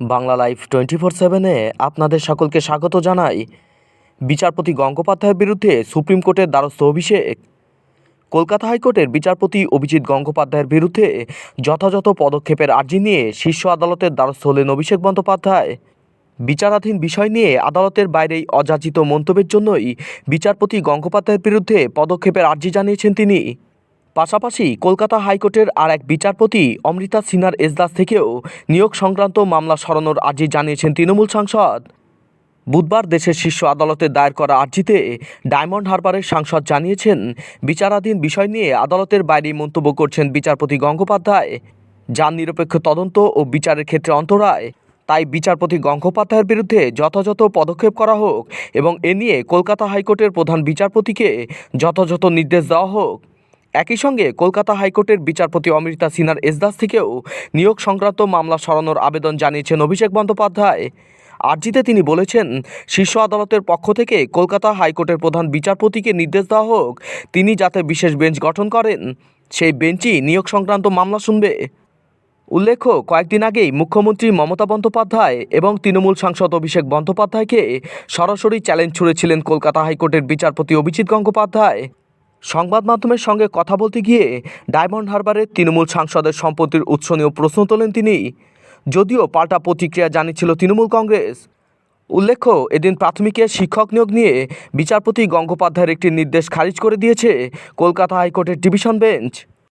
Bangla life twenty four সেভেনে আপনাদের সকলকে স্বাগত জানাই। বিচারপতি গঙ্গোপাধ্যায়ের বিরুদ্ধে সুপ্রিম কোর্টের দ্বারস্থ অভিষেক। কলকাতা হাইকোর্টের বিচারপতি অভিজিৎ গঙ্গোপাধ্যায়ের বিরুদ্ধে যথাযথ পদক্ষেপের আর্জি নিয়ে শীর্ষ আদালতের দ্বারস্থ হলেন অভিষেক বন্দ্যোপাধ্যায়। বিচারাধীন বিষয় নিয়ে আদালতের বাইরেই অযাচিত মন্তব্যের জন্যই বিচারপতি গঙ্গোপাধ্যায়ের বিরুদ্ধে পদক্ষেপের আর্জি জানিয়েছেন তিনি। পাশাপাশি কলকাতা হাইকোর্টের আর এক বিচারপতি অমৃতা সিনহার এজলাস থেকেও নিয়োগ সংক্রান্ত মামলা সরানোর আর্জি জানিয়েছেন তৃণমূল সাংসদ। বুধবার দেশের শীর্ষ আদালতের দায়ের করা আর্জিতে ডায়মন্ড হারবারের সাংসদ জানিয়েছেন, বিচারাধীন বিষয় নিয়ে আদালতের বাইরেই মন্তব্য করছেন বিচারপতি গঙ্গোপাধ্যায়। যার নিরপেক্ষ তদন্ত ও বিচারের ক্ষেত্রে অন্তরায়, তাই বিচারপতি গঙ্গোপাধ্যায়ের বিরুদ্ধে যথাযথ পদক্ষেপ করা হোক এবং এ নিয়ে কলকাতা হাইকোর্টের প্রধান বিচারপতিকে যথাযথ নির্দেশ দেওয়া হোক। একই সঙ্গে কলকাতা হাইকোর্টের বিচারপতি অমৃতা সিনহার এজলাস থেকেও নিয়োগ সংক্রান্ত মামলা সরানোর আবেদন জানিয়েছেন অভিষেক বন্দ্যোপাধ্যায়। আর্জিতে তিনি বলেছেন, শীর্ষ আদালতের পক্ষ থেকে কলকাতা হাইকোর্টের প্রধান বিচারপতিকে নির্দেশ দেওয়া হোক, তিনি যাতে বিশেষ বেঞ্চ গঠন করেন। সেই বেঞ্চই নিয়োগ সংক্রান্ত মামলা শুনবে। উল্লেখ্য, কয়েকদিন আগেই মুখ্যমন্ত্রী মমতা বন্দ্যোপাধ্যায় এবং তৃণমূল সাংসদ অভিষেক বন্দ্যোপাধ্যায়কে সরাসরি চ্যালেঞ্জ ছুড়েছিলেন কলকাতা হাইকোর্টের বিচারপতি অভিজিৎ গঙ্গোপাধ্যায়। সংবাদ মাধ্যমের সঙ্গে কথা বলতে গিয়ে ডায়মন্ড হারবারের তৃণমূল সাংসদের সম্পত্তির উৎস নিয়েও প্রশ্ন তোলেন তিনি। যদিও পাল্টা প্রতিক্রিয়া জানিয়েছিল তৃণমূল কংগ্রেস। উল্লেখ্য, এদিন প্রাথমিকের শিক্ষক নিয়োগ নিয়ে বিচারপতি গঙ্গোপাধ্যায়ের একটি নির্দেশ খারিজ করে দিয়েছে কলকাতা হাইকোর্টের ডিভিশন বেঞ্চ।